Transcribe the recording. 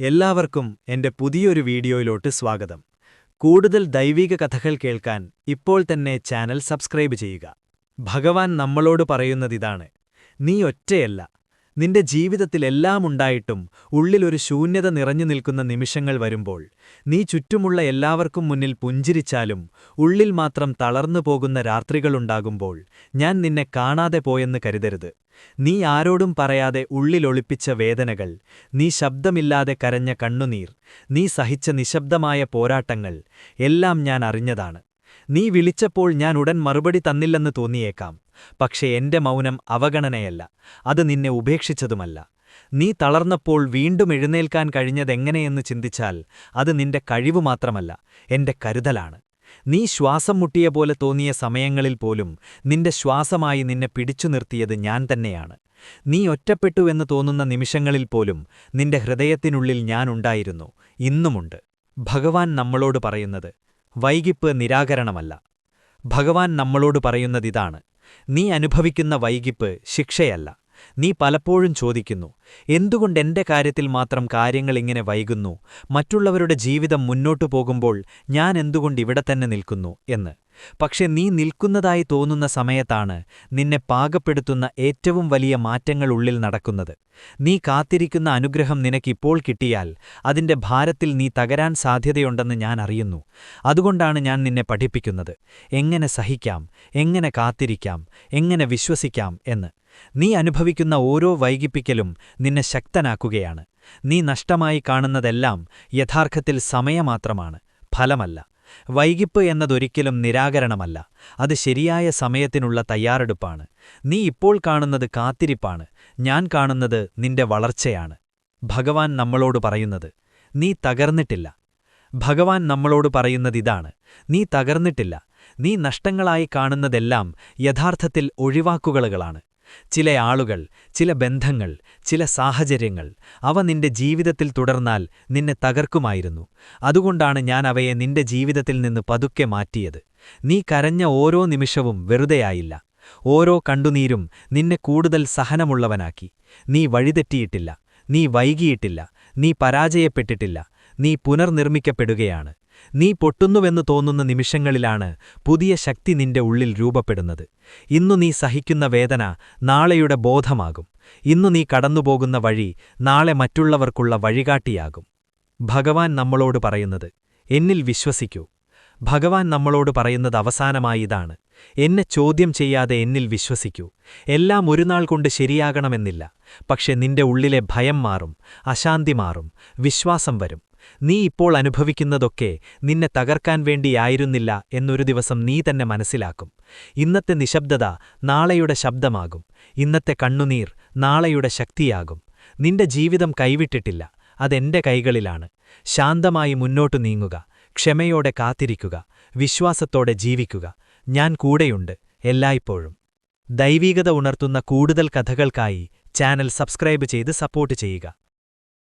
എല്ലാവർക്കും എന്റെ പുതിയൊരു വീഡിയോയിലോട്ട് സ്വാഗതം. കൂടുതൽ ദൈവിക കഥകൾ കേൾക്കാൻ ഇപ്പോൾ തന്നെ ചാനൽ സബ്സ്ക്രൈബ് ചെയ്യുക. ഭഗവാൻ നമ്മളോട് പറയുന്നതിതാണ് നീ ഒറ്റയല്ല നിന്റെ ജീവിതത്തിലെല്ലാം ഉണ്ടായിട്ടും ഉള്ളിലൊരു ശൂന്യത നിറഞ്ഞു നിൽക്കുന്ന നിമിഷങ്ങൾ വരുമ്പോൾ നീ ചുറ്റുമുള്ള എല്ലാവർക്കും മുന്നിൽ പുഞ്ചിരിച്ചാലും ഉള്ളിൽ മാത്രം തളർന്നു പോകുന്ന രാത്രികളുണ്ടാകുമ്പോൾ ഞാൻ നിന്നെ കാണാതെ പോയെന്ന് കരുതരുത്. നീ ആരോടും പറയാതെ ഉള്ളിലൊളിപ്പിച്ച വേദനകൾ നീ ശബ്ദമില്ലാതെ കരഞ്ഞ കണ്ണുനീർ നീ സഹിച്ച നിശബ്ദമായ പോരാട്ടങ്ങൾ എല്ലാം ഞാൻ അറിഞ്ഞതാണ്. നീ വിളിച്ചപ്പോൾ ഞാൻ ഉടൻ മറുപടി തന്നില്ലെന്ന് തോന്നിയേക്കാം. പക്ഷേ എന്റെ മൗനം അവഗണനയല്ല. അത് നിന്നെ ഉപേക്ഷിച്ചതുമല്ല. നീ തളർന്നപ്പോൾ വീണ്ടും എഴുന്നേൽക്കാൻ കഴിഞ്ഞതെങ്ങനെയെന്ന് ചിന്തിച്ചാൽ അത് നിന്റെ കഴിവു മാത്രമല്ല എന്റെ കരുതലാണ്. നീ ശ്വാസം മുട്ടിയ പോലെ തോന്നിയ സമയങ്ങളിൽ പോലും നിന്റെ ശ്വാസമായി നിന്നെ പിടിച്ചു നിർത്തിയത് ഞാൻ തന്നെയാണ്. നീ ഒറ്റപ്പെട്ടുവെന്ന് തോന്നുന്ന നിമിഷങ്ങളിൽ പോലും നിന്റെ ഹൃദയത്തിനുള്ളിൽ ഞാനുണ്ടായിരുന്നു ഇന്നുമുണ്ട്. ഭഗവാൻ നമ്മളോട് പറയുന്നത് വൈകിപ്പ് നിരാകരണമല്ല. ഭഗവാൻ നമ്മളോട് പറയുന്നതിതാണ് നീ അനുഭവിക്കുന്ന വൈകിപ്പ് ശിക്ഷയല്ല. നീ പലപ്പോഴും ചോദിക്കുന്നു എന്തുകൊണ്ട് എന്റെ കാര്യത്തിൽ മാത്രം കാര്യങ്ങൾ ഇങ്ങനെ വൈകുന്നു? മറ്റുള്ളവരുടെ ജീവിതം മുന്നോട്ടു പോകുമ്പോൾ ഞാൻ എന്തുകൊണ്ട് ഇവിടെ തന്നെ നിൽക്കുന്നു? എന്ന്. പക്ഷെ നീ നിൽക്കുന്നതായി തോന്നുന്ന സമയത്താണ് നിന്നെ പാകപ്പെടുത്തുന്ന ഏറ്റവും വലിയ മാറ്റങ്ങൾ ഉള്ളിൽ നടക്കുന്നത്. നീ കാത്തിരിക്കുന്ന അനുഗ്രഹം നിനക്കിപ്പോൾ കിട്ടിയാൽ അതിന്റെ ഭാരത്തിൽ നീ തകരാൻ സാധ്യതയുണ്ടെന്ന് ഞാൻ അറിയുന്നു. അതുകൊണ്ടാണ് ഞാൻ നിന്നെ പഠിപ്പിക്കുന്നത്. എങ്ങനെ സഹിക്കാം എങ്ങനെ കാത്തിരിക്കാം എങ്ങനെ വിശ്വസിക്കാം എന്ന്. നീ അനുഭവിക്കുന്ന ഓരോ വൈകിപ്പിക്കലും നിന്നെ ശക്തനാക്കുകയാണ്. നീ നഷ്ടമായി കാണുന്നതെല്ലാം യഥാർത്ഥത്തിൽ സമയമാത്രമാണ് ഫലമല്ല. വൈകിപ്പ് എന്നതൊരിക്കലും നിരാകരണമല്ല. അത് ശരിയായ സമയത്തിനുള്ള തയ്യാറെടുപ്പാണ്. നീ ഇപ്പോൾ കാണുന്നത് കാത്തിരിപ്പാണ്. ഞാൻ കാണുന്നത് നിന്റെ വളർച്ചയാണ്. ഭഗവാൻ നമ്മളോട് പറയുന്നത് നീ തകർന്നിട്ടില്ല. ഭഗവാൻ നമ്മളോട് പറയുന്നതിതാണ് നീ തകർന്നിട്ടില്ല. നീ നഷ്ടങ്ങളായി കാണുന്നതെല്ലാം യഥാർത്ഥത്തിൽ ഒഴിവാക്കുകളുകളാണ് ചില ആളുകൾ ചില ബന്ധങ്ങൾ ചില സാഹചര്യങ്ങൾ അവ നിന്റെ ജീവിതത്തിൽ തുടർന്നാൽ നിന്നെ തകർക്കുമായിരുന്നു. അതുകൊണ്ടാണ് ഞാൻ അവയെ നിന്റെ ജീവിതത്തിൽ നിന്ന് പതുക്കെ മാറ്റിയത്. നീ കരഞ്ഞ ഓരോ നിമിഷവും വെറുതെയായില്ല. ഓരോ കണ്ടുനീരും നിന്നെ കൂടുതൽ സഹനമുള്ളവനാക്കി. നീ വഴിതെറ്റിയിട്ടില്ല. നീ വൈകിയിട്ടില്ല. നീ പരാജയപ്പെട്ടിട്ടില്ല. നീ പുനർനിർമ്മിക്കപ്പെടുകയാണ്. നീ പൊട്ടുന്നുവെന്ന് തോന്നുന്ന നിമിഷങ്ങളിലാണ് പുതിയ ശക്തി നിന്റെ ഉള്ളിൽ രൂപപ്പെടുന്നത്. ഇന്നു നീ സഹിക്കുന്ന വേദന നാളെയുടെ ബോധമാകും. ഇന്നു നീ കടന്നുപോകുന്ന വഴി നാളെ മറ്റുള്ളവർക്കുള്ള വഴികാട്ടിയാകും. ഭഗവാൻ നമ്മളോട് പറയുന്നത് എന്നിൽ വിശ്വസിക്കൂ. ഭഗവാൻ നമ്മളോട് പറയുന്നത് അവസാനമായി ഇതാണ്. എന്നെ ചോദ്യം ചെയ്യാതെ എന്നിൽ വിശ്വസിക്കൂ. എല്ലാം ഒരു നാൾ കൊണ്ട് ശരിയാകണമെന്നില്ല. പക്ഷെ നിന്റെ ഉള്ളിലെ ഭയം മാറും അശാന്തി മാറും വിശ്വാസം വരും. നീ ഇപ്പോൾ അനുഭവിക്കുന്നതൊക്കെ നിന്നെ തകർക്കാൻ വേണ്ടിയായിരുന്നില്ല എന്നൊരു ദിവസം നീ തന്നെ മനസ്സിലാക്കും. ഇന്നത്തെ നിശബ്ദത നാളെയുടെ ശബ്ദമാകും. ഇന്നത്തെ കണ്ണുനീർ നാളെയുടെ ശക്തിയാകും. നിന്റെ ജീവിതം കൈവിട്ടിട്ടില്ല. അതെന്റെ കൈകളിലാണ്. ശാന്തമായി മുന്നോട്ടു നീങ്ങുക. ക്ഷമയോടെ കാത്തിരിക്കുക. വിശ്വാസത്തോടെ ജീവിക്കുക. ഞാൻ കൂടെയുണ്ട്. എല്ലായ്പ്പോഴും. ദൈവീകത ഉണർത്തുന്ന കൂടുതൽ കഥകൾക്കായി ചാനൽ സബ്സ്ക്രൈബ് ചെയ്ത് സപ്പോർട്ട് ചെയ്യുക.